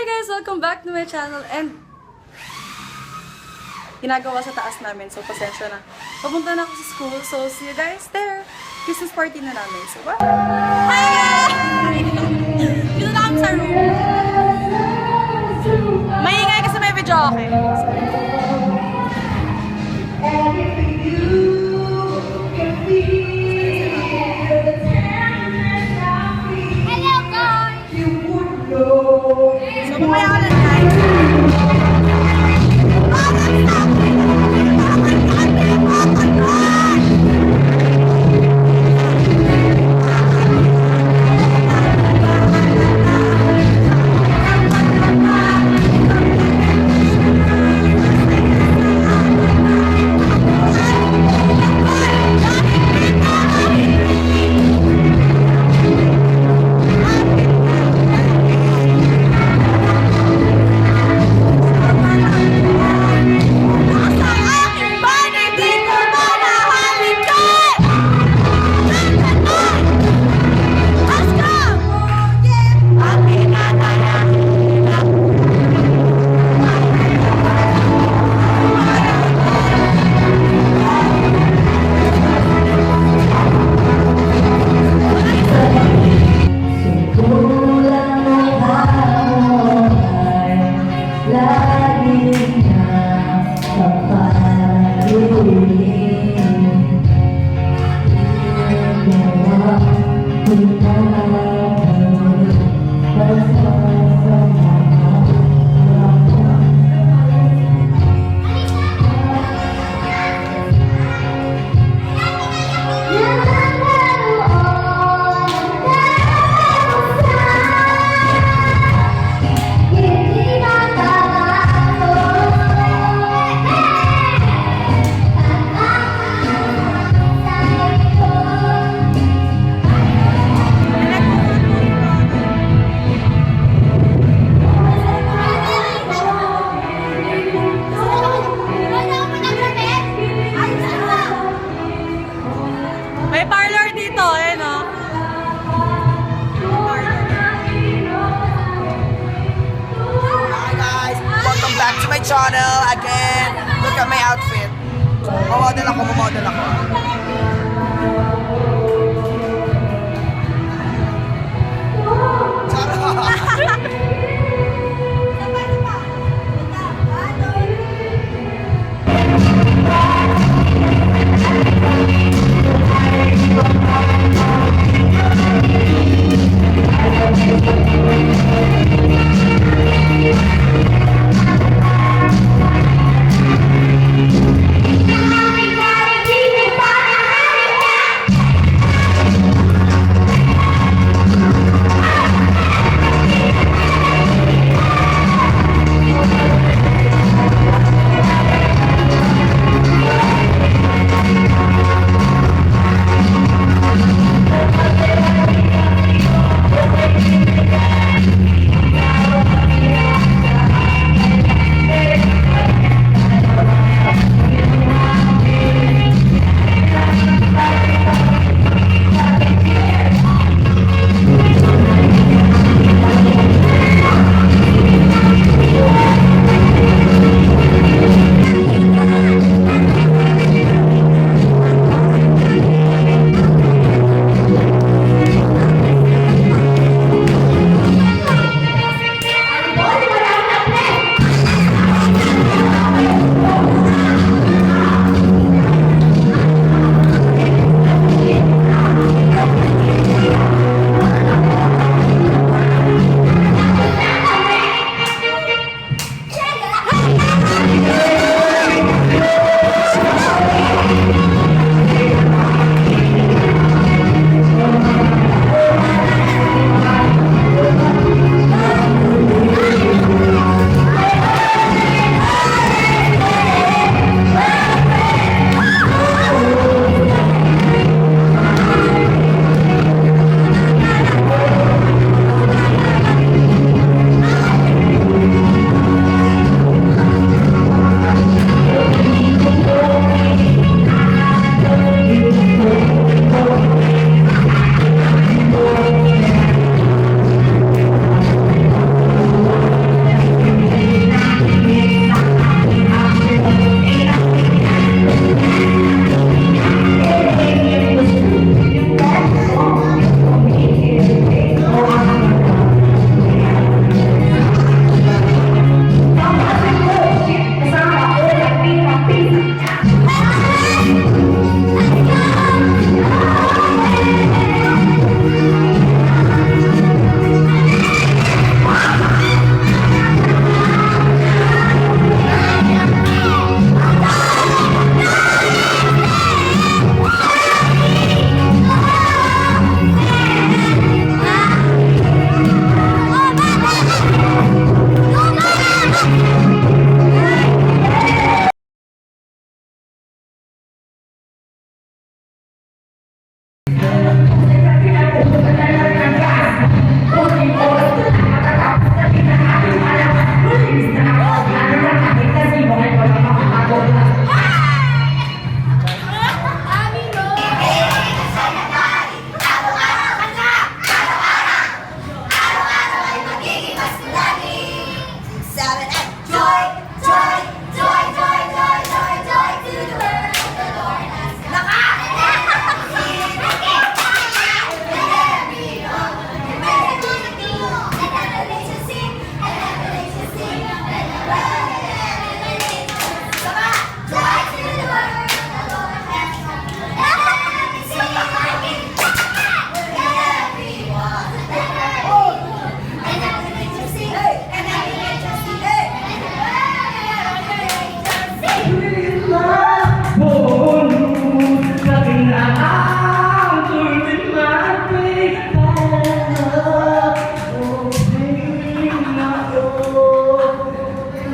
Hey guys! Welcome back to my channel and ginagawa sa taas namin. So, pasensya na. Papunta na ako sa school. So, see you guys there. Christmas party na namin. So, bye! Hi guys! Dito na kami sa room. Maingay kasi may video okay. Hello So, mamaya ka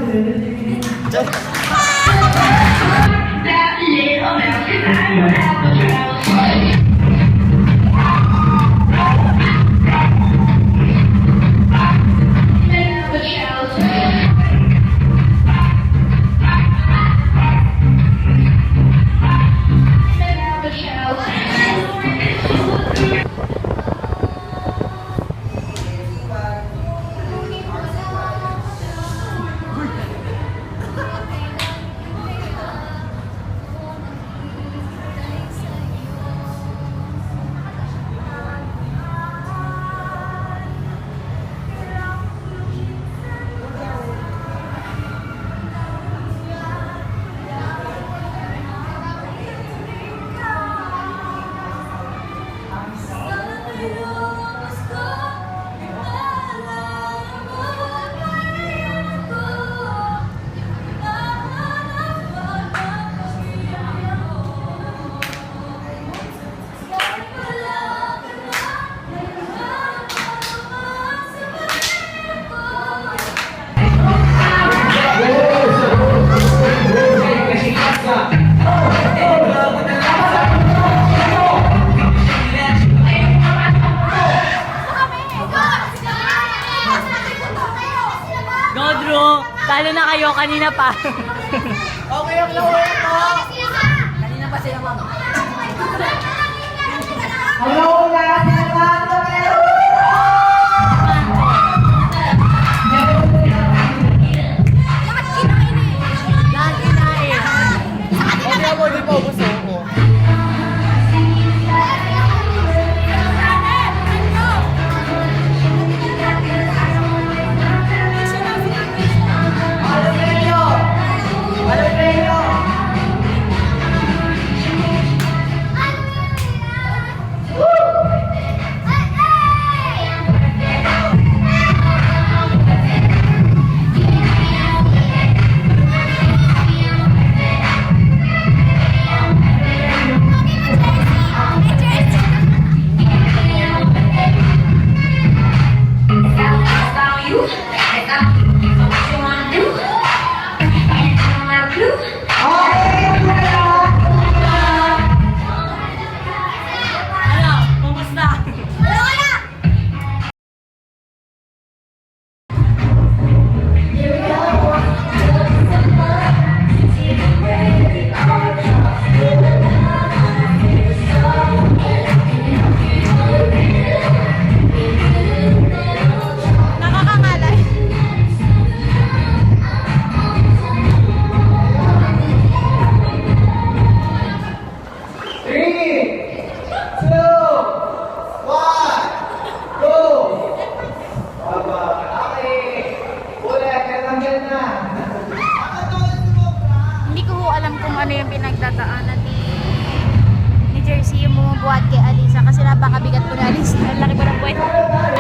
네. buhat kay Alisa kasi napakabigat ko na Alisa. Ang laki ko ng buhat.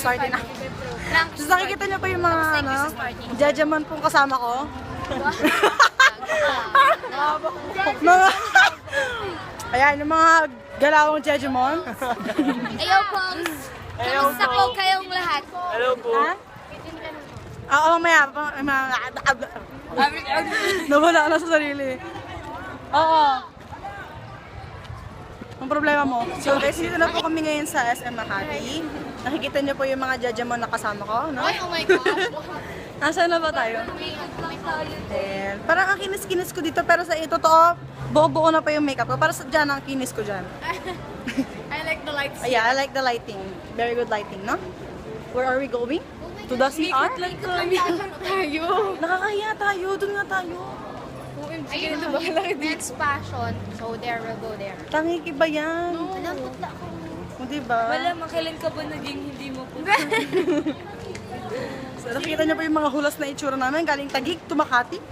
Party na. Tapos nakikita niyo pa yung mga ano, judgment pong kasama ko. mga, ayan, yung mga galawang judgment. Ayaw po. Kamusta po kayong lahat? Hello po. Ha? Oo, mamaya. Nawala na sa sarili. Oo. Ang problema mo. So guys, dito na po kami ngayon sa SM Makati. Nakikita niyo po yung mga judgment na kasama ko, no? oh my gosh. Nasaan na ba tayo? Ayan. Parang ang kinis-kinis ko dito, pero sa ito to, buo-buo na pa yung makeup ko. Para sa dyan, ang kinis ko dyan. I like the lights. Yeah, I like the lighting. Very good lighting, no? Where are we going? To the CR? tayo. Nakakahiya tayo. Doon nga tayo. Ayun ba? Next passion. So there we'll go there. Tangiki ba yan? Wala, putla ko. O, diba? Wala, makailan ka ba naging hindi mo po? So, nakikita niyo po yung mga hulas na itsura namin. Galing Tagig to Makati.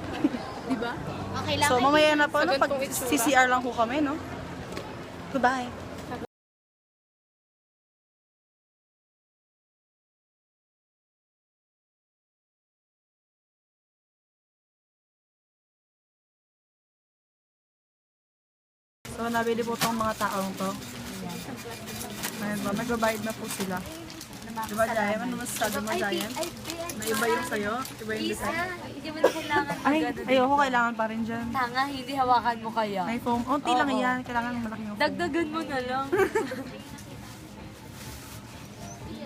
Okay lang. So, mamaya na po, no? Pag CCR lang po kami, no? Goodbye. So, nabili po tong mga taong to. Ayan ba, magbabayad na po sila. Diba, Jayan? Ano masasabi mo, Jayan? Na iba yung sa'yo? Iba yung design? Hindi mo na kailangan Ay, ayoko, kailangan pa rin dyan. Tanga, hindi hawakan mo kaya. May foam. Unti lang Oo. yan. Kailangan malaki yung foam. Dagdagan mo na lang.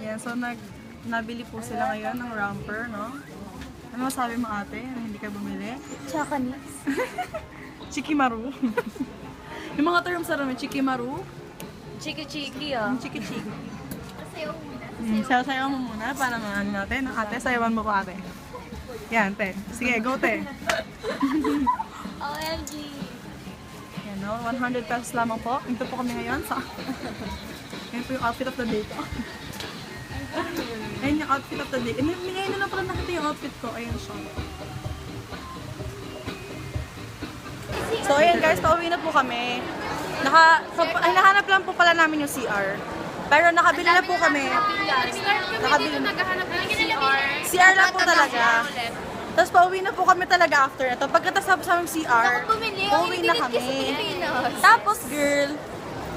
Yan, so nag nabili po sila ngayon ng romper, no? Ano masabi mo ate na hindi ka bumili? Chakanis. Chikimaru. yung mga terms sa namin, chikimaru, Chiki-chiki ah. chiki-chiki. Hmm, sayaw mo muna para maano natin. Ate, sayawan mo ko ate. Yan, te. Sige, go te. OMG. Yan, no? 100 pesos lamang po. Ito po kami ngayon sa... Yan po yung outfit of the day ko. Ayan yung outfit of the day. Eh, ngayon na lang pala nakita yung outfit ko. Ayan siya. So, ayan guys, pauwi na po kami. Naka, so, ay, nahanap lang po pala namin yung CR. Pero nakabili na po kami. Nakabili na. Naghahanap ng CR. CR lang po talaga. Tapos pauwi na po kami talaga after ito. Pagkatapos sa aming CR, bumili. pauwi na kami. Pilipinas. Tapos, girl,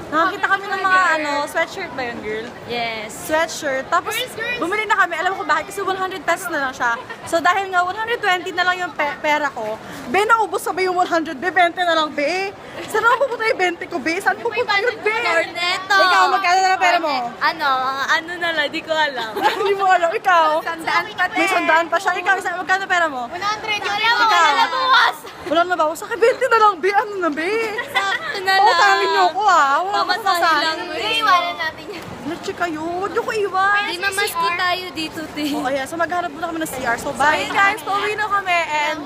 nakakita kami ng mga ano, sweatshirt ba yun, girl? Yes. Sweatshirt. Tapos, bumili na kami. Alam kung bakit? Kasi 100 pesos na lang siya. So, dahil nga 120 na lang yung pe- pera ko, be, naubos sa ba yung 100? Be, 20 na lang, be. Saan ako pupunta yung 20 ko, be? Saan pupunta yun, be? Corneto! Ikaw, magkano na lang pera mo? Ano? Ano na lang, di ko alam. Hindi mo alam. Ikaw? Sandaan pa May sandaan pa siya. Ikaw, isa, magkano pera mo? 100 yung Wala mo, wala buwas. Wala na ba? Sa akin, 20 na lang, be. Ano na, be? Sakto na Oo, lang. tangin niyo ako, ah. Wala akong Pamasahe masahe. lang. Hindi, iwanan natin yan. Let's kayo. Huwag niyo ko iwan. Di mamaski tayo dito, te. Oh, ayan. So, maghanap muna kami ng CR. So, bye guys. Pauwi na kami. And,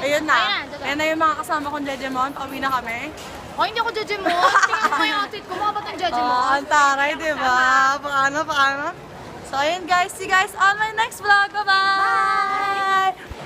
ayun na. Ayan na yung mga kasama kong Jejemon. Pauwi na kami. Oh, hindi ako judge mo. Tingnan mo yung outfit ko. Mukha ba itong judge mo? Oh, ang taray, di ba? Paano, paano? So, ayun guys. See you guys on my next vlog. Bye-bye!